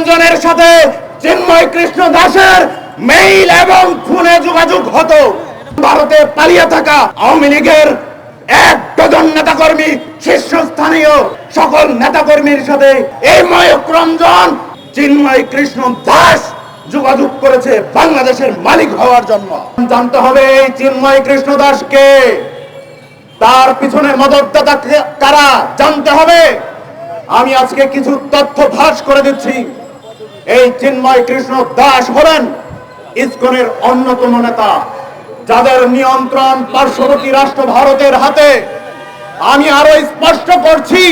রঞ্জনের সাথে চিন্ময় কৃষ্ণ দাসের মেইল এবং ফোনে যোগাযোগ হতো। ভারতে পালিয়ে থাকা আওয়ামী লীগের এক ডজন নেতাকর্মী, শীর্ষস্থানীয় সকল নেতাকর্মীর সাথে এই ময়ূক রঞ্জন, চিন্ময় কৃষ্ণ দাস যোগাযোগ করেছে বাংলাদেশের মালিক হওয়ার জন্য। জানতে হবে এই চিন্ময় কৃষ্ণ দাসকে। তার পিছনে মদতদাতা কারা? জানতে হবে। আমি আজকে কিছু তথ্য ফাঁস করে দিচ্ছি। এই চিন্ময় কৃষ্ণ দাস হলেন ইসকনের অন্যতম নেতা, যাদের নিয়ন্ত্রণ পার্শ্ববর্তী রাষ্ট্র ভারতের হাতে। আমি আরও স্পষ্ট করছি,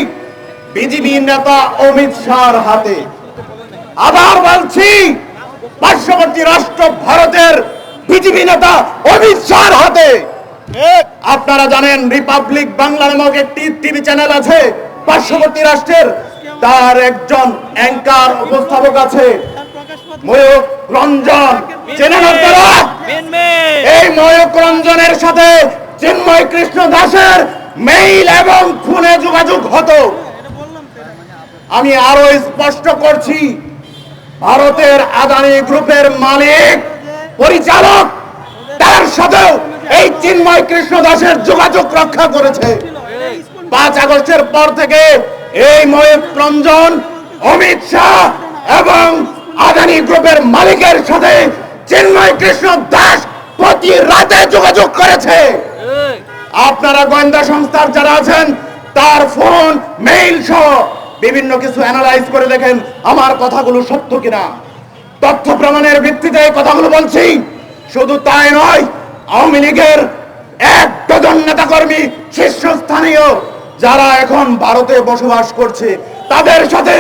বিজেপি নেতা অমিত শাহর হাতে। আবার বলছি, পার্শ্ববর্তী রাষ্ট্র ভারতের বিজেপি নেতা অমিত শাহর হাতে। আপনারা জানেন, রিপাবলিক বাংলা নামক একটি টিভি চ্যানেল আছে, পার্শ্ববর্তী রাষ্ট্রের তার একজন অ্যাঙ্কার উপস্থাপক আছে। ময়ূক রঞ্জন। চেনেন আপনারা? এই ময়ূক রঞ্জনের সাথে চিন্ময় কৃষ্ণ দাসের মেইল এবং ফোনে যোগাযোগ হতো। আমি আরও স্পষ্ট করছি ভারতের আদানি গ্রুপের মালিক পরিচালক তার সাথেও এই চিন্ময় কৃষ্ণ দাসের যোগাযোগ রক্ষা করেছে। পাঁচ আগস্টের পর থেকে এই ময়ূর রঞ্জন, অমিত শাহ এবং আদানি গ্রুপের মালিকের সাথে চিন্ময় কৃষ্ণ দাস প্রতি রাতে যোগাযোগ করেছে। আপনারা গোয়েন্দা সংস্থার যারা আছেন, তার ফোন মেইল সহ বিভিন্ন কিছু অ্যানালাইজ করে দেখেন আমার কথাগুলো সত্য কিনা। তথ্য প্রমাণের ভিত্তিতে এই কথাগুলো বলছি। শুধু তাই নয়, আওয়ামী লীগের এক ডজন নেতাকর্মী শীর্ষস্থানীয় যারা এখন ভারতে বসবাস করছে তাদের সাথে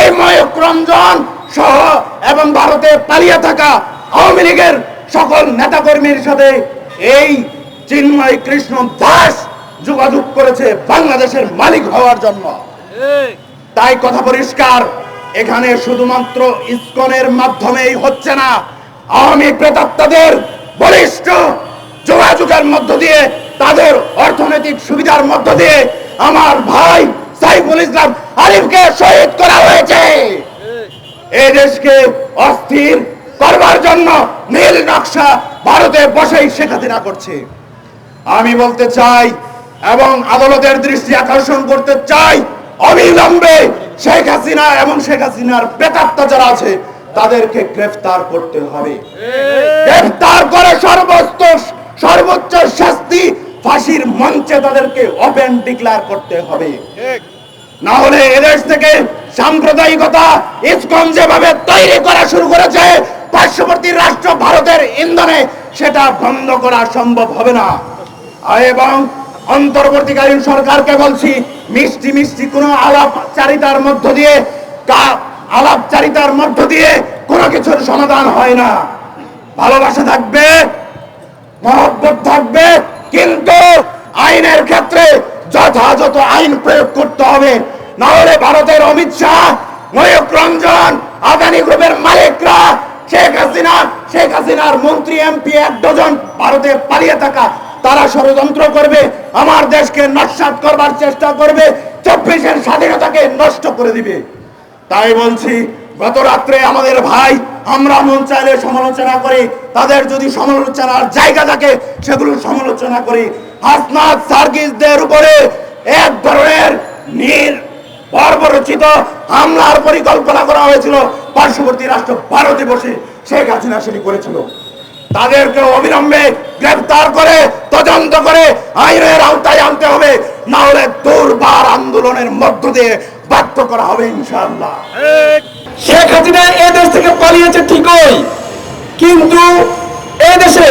এই ময়ূক রঞ্জন সহ এবং ভারতে পালিয়ে থাকা আওয়ামী লীগের সকল নেতাকর্মীর সাথে এই চিন্ময় কৃষ্ণ দাস যোগাযোগ করেছে বাংলাদেশের মালিক হওয়ার জন্য। তাই কথা পরিষ্কার এখানে শুধুমাত্র ইসকনের মাধ্যমেই হচ্ছে না আওয়ামী প্রেতাত্মাদের বলিষ্ঠ যোগাযোগের মধ্য দিয়ে তাদের অর্থনৈতিক সুবিধার মধ্য দিয়ে আমার ভাই সাইফুল ইসলাম আরিফকে শহীদ করা হয়েছে। এই দেশকে অস্থির করবার জন্য নীল নকশা ভারতে বসেই শেখ হাসিনা করছে। আমি বলতে চাই এবং আদালতের দৃষ্টি আকর্ষণ করতে চাই অবিলম্বে শেখ হাসিনা এবং শেখ হাসিনার বেতাত্তা যারা আছে তাদেরকে গ্রেফতার করতে হবে। গ্রেফতার করে সর্বোচ্চ ফাঁসির মঞ্চে তাদেরকে ওপেন ডিক্লার করতে হবে। না হলে এদেশ থেকে সাম্প্রদায়িকতা ইসকন যেভাবে তৈরি করা শুরু করেছে পার্শ্ববর্তী রাষ্ট্র ভারতের ইন্ধনে সেটা বন্ধ করা সম্ভব হবে না। এবং অন্তর্বর্তীকালীন সরকারকে বলছি মিষ্টি মিষ্টি কোনো আলাপচারিতার মধ্য দিয়ে আলাপচারিতার মধ্য দিয়ে কোনো কিছুর সমাধান হয় না। ভালোবাসা থাকবে মহব্বত থাকবে কিন্তু আইনের ক্ষেত্রে যথাযথ আইন প্রয়োগ করতে হবে। না হলে ভারতের অমিত শাহ ময়ূক রঞ্জন, আদানি গ্রুপের মালিকরা শেখ হাসিনা, শেখ হাসিনার মন্ত্রী, এমপি, এক ডজন ভারতে পালিয়ে থাকা, তারা ষড়যন্ত্র করবে, আমার দেশকে নস্বাত করবার চেষ্টা করবে, চব্বিশের স্বাধীনতাকে নষ্ট করে দিবে। তাই বলছি, গত রাত্রে আমাদের ভাই আমরা মন চাইলে সমালোচনা করি, তাদের যদি সমালোচনার জায়গা থাকে, সেগুলো সমালোচনা করি। হাসনাত সার্গিসদের উপরে এক ধরনের নির বর্বরচিত হামলার পরিকল্পনা করা হয়েছিল। পার্শ্ববর্তী রাষ্ট্র ভারতে বসে শেখ হাসিনা সেটি করেছিল। তাদেরকে অবিলম্বে গ্রেফতার করে, তদন্ত করে আইনের আওতায় আনতে হবে। না হলে দুর্বার আন্দোলনের মধ্য দিয়ে বাধ্য করা হবে ইনশাআল্লাহ। শেখ হাসিনা এ দেশ থেকে পালিয়েছে ঠিকই, কিন্তু এ দেশে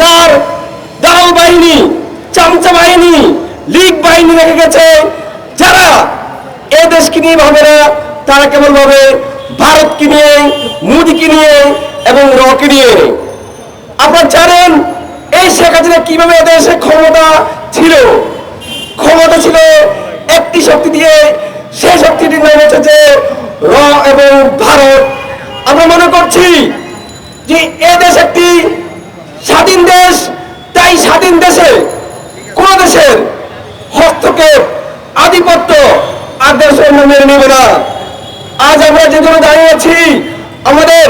তার দাল বাহিনী চামচা বাহিনী, লীগ বাহিনী রেখে গেছে, যারা এ দেশকে নিয়ে ভাবে না, তারা কেবল ভাবে ভারতকে নিয়ে, মোদীকে নিয়ে এবং রকে নিয়ে। আপনারা জানেন, এই শেখ হাসিনা কীভাবে এ দেশে ক্ষমতা ছিল? ক্ষমতা ছিল একটি শক্তি দিয়ে, সেই শক্তিটির নাম হচ্ছে যে র এবং ভারত। আমরা মনে করছি যে এ দেশ একটি স্বাধীন দেশ তাই স্বাধীন দেশে কোন দেশের হস্তক্ষেপ আধিপত্য আর দেশের মেনে নেবে না। আজ আমরা আমরা যে জন্য দাঁড়িয়ে আছি আমাদের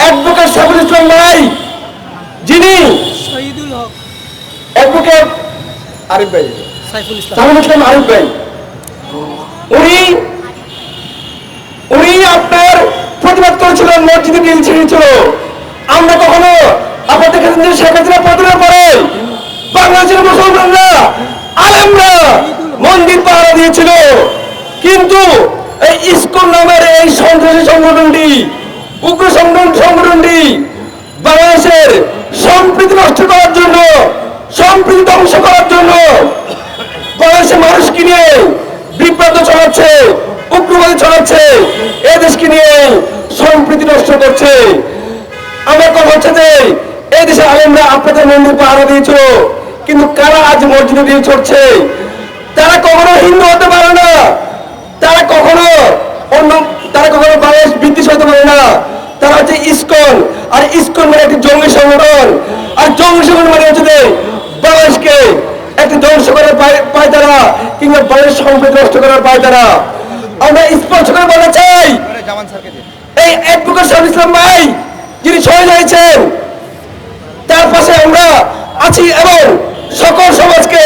অ্যাডভোকেট সাইফুল ইসলাম ভাই যিনি শহীদুল হক। অ্যাডভোকেট আরিফ ভাই সাইফুল ইসলাম আরিফ ভাই। উনি উনি আপনার প্রতিবাদ করেছিলেন, মসজিদে নীল ছিঁড়েছিল আমরা কখনো আপনার দেখেছেন যে শেখ হাসিনা পতনের পরে বাংলাদেশের মুসলমানরা আলেমরা মন্দির পাহারা দিয়েছিল। কিন্তু এই ইসকন নামের এই সন্ত্রাসী সংগঠনটি, উগ্র সংগঠন সংগঠনটি বাংলাদেশের সম্প্রীতি নষ্ট মন্দির পাহারা দিয়েছিল কিন্তু কারা আজ মসজিদে দিয়ে চড়ছে? তারা কখনো হিন্দু হতে পারে না। তারা কখনো অন্য তারা কখনো বাংলাদেশ হতে পারে না। তারা হচ্ছে ইসকন আর ইসকন মানে একটি জঙ্গি সংগঠন। আর জঙ্গি সংগঠন মানে হচ্ছে বাংলাদেশকে একটি ধ্বংস করার পায়- তারা কিংবা বাংলাদেশ সম্পদ নষ্ট করার পায় তারা। আমরা স্পষ্ট করে বলতে চাই এই অ্যাডভোকেট শাহুল ইসলাম ভাই যিনি শহীদ হয়েছেন পাশে আমরা আছি এবং সকল সমাজকে,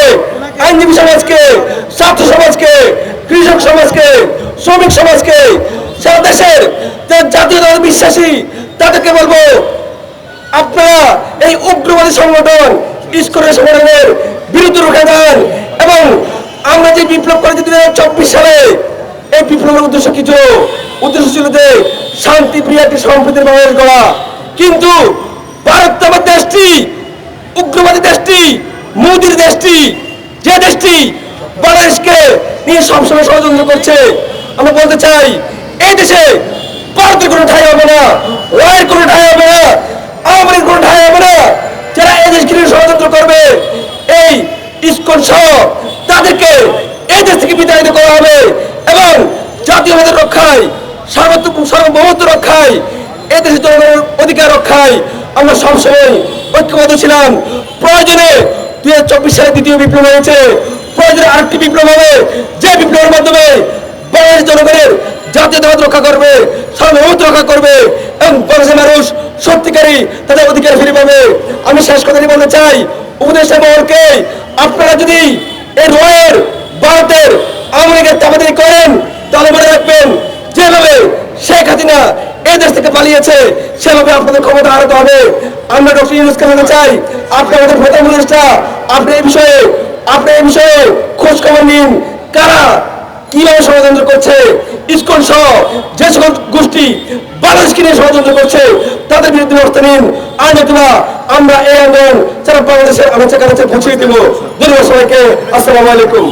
আইনজীবী সমাজকে, ছাত্র সমাজকে, কৃষক সমাজকে, শ্রমিক সমাজকে, সারা দেশের যে জাতীয়তাবাদ বিশ্বাসী, তাদেরকে বলব, আপনারা এই উগ্রবাদী সংগঠন ইস্কনের সংগঠনের বিরুদ্ধে রুখে যান এবং আমরা যে বিপ্লব করেছি দুই হাজার চব্বিশ সালে, এই বিপ্লবের উদ্দেশ্য কিছু। উদ্দেশ্য ছিল যে শান্তি প্রিয় একটি সম্প্রীতির বাংলাদেশ গড়া। কিন্তু ভারত নামের দেশটি, উগ্রবাদী দেশটি, মোদির দেশটি, যে দেশটি বাংলাদেশকে নিয়ে সবসময় ষড়যন্ত্র করছে। আমরা বলতে চাই, এই দেশে ভারতের কোনো ঠাই হবে না, রায়ের কোনো ঠাই হবে না, আওয়ামী কোনো ঠাই হবে না। যারা এই দেশকে নিয়ে ষড়যন্ত্র করবে, এই ইস্কন সহ তাদেরকে এই দেশ থেকে বিতাড়িত করা হবে এবং জাতীয়বাদের রক্ষায়, সার্বত্র সার্বভৌমত্ব রক্ষায়, এই দেশের জনগণের অধিকার রক্ষায় আমরা সবসময় ঐক্যবদ্ধ ছিলাম। প্রয়োজনে দুই হাজার চব্বিশ সালে দ্বিতীয় বিপ্লব হয়েছে। প্রয়োজনে আরেকটি বিপ্লব হবে। যে বিপ্লবের মাধ্যমে বাংলাদেশের জনগণের জাতীয়তাবাদ রক্ষা করবে, সার্বভৌমত্ব রক্ষা করবে এবং বাংলাদেশের মানুষ সত্যিকারী তাদের অধিকার ফিরে পাবে। আমি শেষ কথাটি বলতে চাই, উপদেষ্টা মহলকে, আপনারা যদি এই রয়ের ভারতের আওয়ামী লীগের চাপাতি করেন, তাহলে মনে রাখবেন, যেভাবে শেখ হাসিনা এই দেশ থেকে পালিয়েছে, সেভাবে আপনাদের ক্ষমতা হারাতে হবে। আমরা ডক্টর ইউনুসকে বলতে চাই, আপনি আমাদের প্রধান উপদেষ্টা আপনি এই বিষয়ে, আপনি এই বিষয়ে খোঁজ খবর নিন। কারা কীভাবে ষড়যন্ত্র করছে ইস্কন সহ যে সকল গোষ্ঠী বাংলাদেশকে নিয়ে ষড়যন্ত্র করছে, তাদের বিরুদ্ধে ব্যবস্থা নিন। আর নতুবা আমরা এই আন্দোলন সারা বাংলাদেশের আমার কাছে পৌঁছে দেবো। ধন্যবাদ সবাইকে। আসসালামু আলাইকুম।